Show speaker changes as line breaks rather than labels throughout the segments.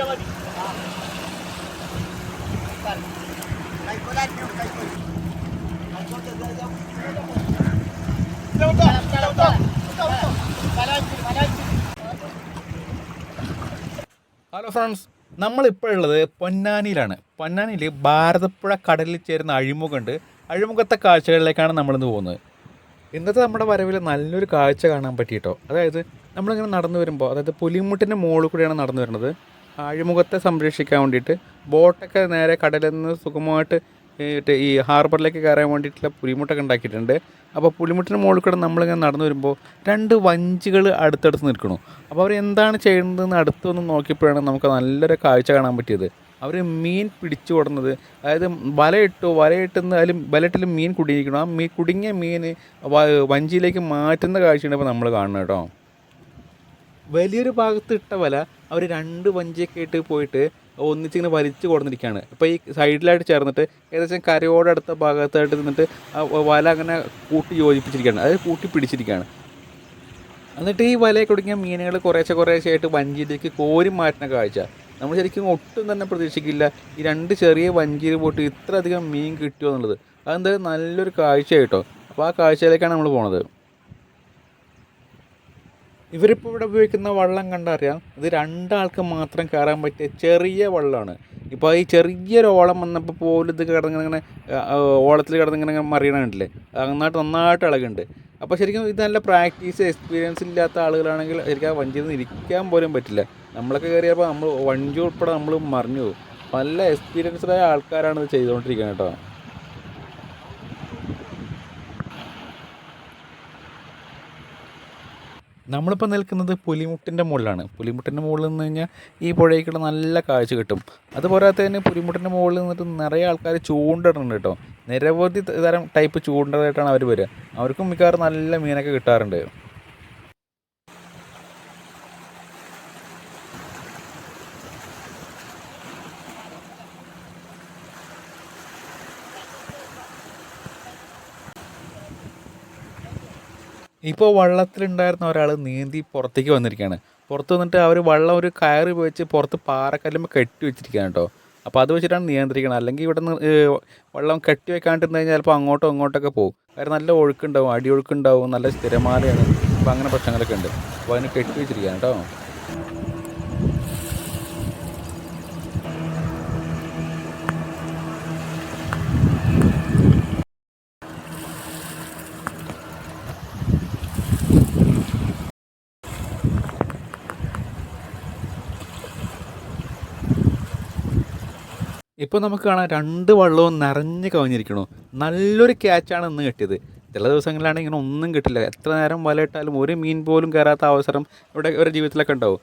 Hello friends നമ്മളിപ്പോൾ ഉള്ളത് പൊന്നാനിയിലാണ്. പൊന്നാനിയിൽ ഭാരതപ്പുഴ കടലിൽ ചേരുന്ന അഴിമുഖമുണ്ട്. അഴിമുഖത്തെ കാഴ്ചകളിലേക്കാണ് നമ്മളിന്ന് പോകുന്നത്. ഇന്നത്തെ നമ്മുടെ വരവിൽ നല്ലൊരു കാഴ്ച കാണാൻ പറ്റിയിട്ടോ? അതായത് നമ്മളിങ്ങനെ നടന്നു വരുമ്പോൾ അതായത് പുലിമുട്ടിന്റെ മുകളിൽ കൂടിയാണ് നടന്നു വരുന്നത്. അഴിമുഖത്തെ സംരക്ഷിക്കാൻ വേണ്ടിയിട്ട് ബോട്ടൊക്കെ നേരെ കടലിൽ നിന്ന് സുഗമമായിട്ട് ഈ ഹാർബറിലേക്ക് കയറാൻ വേണ്ടിയിട്ടുള്ള പുലിമുട്ടൊക്കെ ഉണ്ടാക്കിയിട്ടുണ്ട്. അപ്പോൾ പുലിമുട്ടിന് മുകളിൽ കൂടെ നമ്മളിങ്ങനെ നടന്നു വരുമ്പോൾ രണ്ട് വഞ്ചികൾ അടുത്തടുത്ത് നിൽക്കണു. അപ്പോൾ അവർ എന്താണ് ചെയ്യുന്നതെന്ന് അടുത്തൊന്ന് നോക്കിയപ്പോഴാണ് നമുക്ക് നല്ലൊരു കാഴ്ച കാണാൻ പറ്റിയത്. അവർ മീൻ പിടിച്ചു കൊടുന്നത് അതായത് വലയിട്ടു വലയിട്ടെന്ന് അതിൽ വലയിട്ടിൽ മീൻ കുടുങ്ങിയിരിക്കണം ആ മീൻ കുടുങ്ങിയ മീൻ വഞ്ചിയിലേക്ക് മാറ്റുന്ന കാഴ്ചയാണ് ഇപ്പോൾ നമ്മൾ കാണുന്നത് കേട്ടോ. വലിയൊരു ഭാഗത്ത് ഇട്ട വല അവർ രണ്ട് വഞ്ചിയൊക്കെ ആയിട്ട് പോയിട്ട് ഒന്നിച്ചിങ്ങനെ വലിച്ചു കൊടുത്തിരിക്കുകയാണ് ഇപ്പോൾ ഈ സൈഡിലായിട്ട് ചേർന്നിട്ട് ഏകദേശം കരയോടടുത്ത ഭാഗത്തായിട്ട് നിന്നിട്ട് വല അങ്ങനെ കൂട്ടി യോജിപ്പിച്ചിരിക്കുകയാണ്. അതായത് കൂട്ടി പിടിച്ചിരിക്കുകയാണ്. എന്നിട്ട് ഈ വലയെ കുടുങ്ങിയ മീനുകൾ കുറേശ്ശെ കുറേശ്ശെ ആയിട്ട് വഞ്ചിയിലേക്ക് കോരി മാറ്റുന്ന കാഴ്ച. നമ്മൾ ശരിക്കും ഒട്ടും തന്നെ പ്രതീക്ഷിക്കില്ല ഈ രണ്ട് ചെറിയ വഞ്ചിയിൽ പോയിട്ട് ഇത്രയധികം മീൻ കിട്ടുമോ എന്നുള്ളത്. അതെന്തായാലും നല്ലൊരു കാഴ്ച കേട്ടോ അപ്പോൾ ആ കാഴ്ചയിലേക്കാണ് നമ്മൾ പോണത്. ഇവരിപ്പോൾ ഇവിടെ ഉപയോഗിക്കുന്ന വള്ളം കണ്ടറിയാം? ഇത് രണ്ടാൾക്ക് മാത്രം കയറാൻ പറ്റിയ ചെറിയ വള്ളമാണ് ഇപ്പോൾ ഈ ചെറിയൊരു ഓളം വന്നപ്പോൾ പോലും ഇത് കിടന്നിങ്ങനെ ഓളത്തിൽ കിടന്നിങ്ങനെ മറിയണുണ്ടല്ലേ നന്നായിട്ട് നന്നായിട്ട് ഇളകുണ്ട് അപ്പോൾ ശരിക്കും ഇത് നല്ല പ്രാക്ടീസ് എക്സ്പീരിയൻസ് ഇല്ലാത്ത ആളുകളാണെങ്കിൽ ശരിക്കും ആ വഞ്ചിയിൽ നിന്ന് ഇരിക്കാൻ പോലും പറ്റില്ല. നമ്മളൊക്കെ കയറിയപ്പോൾ നമ്മൾ വഞ്ചി ഉൾപ്പെടെ നമ്മൾ മറിഞ്ഞു പോകും. നല്ല എക്സ്പീരിയൻസ്ഡായ ആൾക്കാരാണ് ഇത് ചെയ്തുകൊണ്ടിരിക്കുന്നത് കേട്ടോ. നമ്മളിപ്പോൾ നിൽക്കുന്നത് പുലിമുട്ടിന്റെ മുകളിലാണ്. പുലിമുട്ടിന്റെ മുകളിൽ നിന്ന് കഴിഞ്ഞാൽ ഈ പുഴയ്ക്കുള്ള നല്ല കാഴ്ച കിട്ടും. അതുപോരാത്ത തന്നെ പുലിമുട്ടിന്റെ മുകളിൽ നിന്നിട്ട് നിറയെ ആൾക്കാർ ചൂണ്ടിടുന്നുണ്ട് കേട്ടോ. നിരവധി തരം ടൈപ്പ് ചൂണ്ടതായിട്ടാണ് അവർ വരിക അവർക്കും മിക്കവാറും നല്ല മീനൊക്കെ കിട്ടാറുണ്ട്. ഇപ്പോൾ വള്ളത്തിലുണ്ടായിരുന്ന ഒരാൾ നീന്തി പുറത്തേക്ക് വന്നിരിക്കുകയാണ് പുറത്ത് വന്നിട്ട് അവർ വള്ളം ഒരു കയറ് വെച്ച് പുറത്ത് പാറക്കല്ലുമ്പോൾ കെട്ടി വെച്ചിരിക്കുകയാണ് കേട്ടോ. അപ്പോൾ അത് വെച്ചിട്ടാണ് നിയന്ത്രിക്കണം അല്ലെങ്കിൽ ഇവിടെ നിന്ന് വെള്ളം കെട്ടി വെക്കാണ്ടിരുന്ന് കഴിഞ്ഞാൽ ചിലപ്പോൾ അങ്ങോട്ടോ ഇങ്ങോട്ടൊക്കെ പോകും. കാരണം നല്ല ഒഴുക്കുണ്ടാവും അടി ഒഴുക്കുണ്ടാവും നല്ല സ്ഥിരമാലയാണ് അപ്പോൾ അങ്ങനെ പ്രശ്നങ്ങളൊക്കെ ഉണ്ട്. അപ്പോൾ അതിന് കെട്ടി വെച്ചിരിക്കുകയാണ് കേട്ടോ. ഇപ്പോൾ നമുക്ക് കാണാം രണ്ട് വള്ളവും നിറഞ്ഞ് കവിഞ്ഞിരിക്കണു. നല്ലൊരു ക്യാച്ചാണ് ഇന്ന് കിട്ടിയത്. ചില ദിവസങ്ങളിലാണെങ്കിൽ ഇങ്ങനെ ഒന്നും കിട്ടില്ല. എത്ര നേരം വലയിട്ടാലും ഒരു മീൻ പോലും കയറാത്ത അവസരം ഇവിടെ ഒരു ജീവിതത്തിലൊക്കെ ഉണ്ടാവും.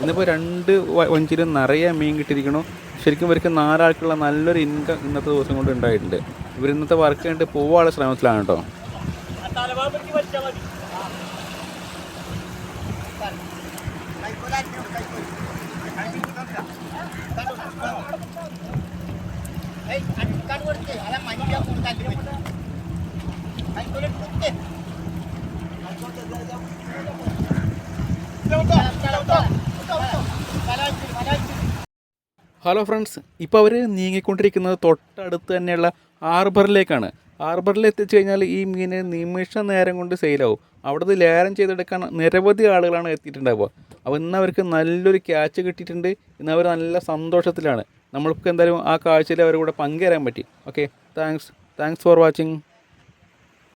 ഇന്നിപ്പോൾ രണ്ട് വഞ്ചിയിലും നിറയെ മീൻ കിട്ടിയിരിക്കണു. ശരിക്കും ഇവർക്ക് നാലാൾക്കുള്ള നല്ലൊരു ഇൻകം ഇന്നത്തെ ദിവസം കൊണ്ട് ഉണ്ടായിട്ടുണ്ട്. ഇവർ ഇന്നത്തെ വർക്ക് കണ്ടിട്ട് പോവാനുള്ള ശ്രമത്തിലാണ് കേട്ടോ. ഹലോ ഫ്രണ്ട്സ് ഇപ്പോൾ അവർ നീങ്ങിക്കൊണ്ടിരിക്കുന്നത് തൊട്ടടുത്ത് തന്നെയുള്ള ഹാർബറിലേക്കാണ് ഹാർബറിൽ എത്തിച്ചു കഴിഞ്ഞാൽ ഈ മീന് നിമിഷ നേരം കൊണ്ട് സെയിലാവും. അവിടുന്ന് ലേലം ചെയ്തെടുക്കാൻ നിരവധി ആളുകളാണ് എത്തിയിട്ടുണ്ടാവുക. അപ്പോൾ ഇന്ന് അവർക്ക് നല്ലൊരു ക്യാച്ച് കിട്ടിയിട്ടുണ്ട്. ഇന്ന് അവർ നല്ല സന്തോഷത്തിലാണ്. നമ്മൾക്ക് എന്തായാലും ആ കാഴ്ചയിൽ അവരുടെ കൂടെ പങ്കുചേരാൻ പറ്റി. Okay thanks. Thanks for watching.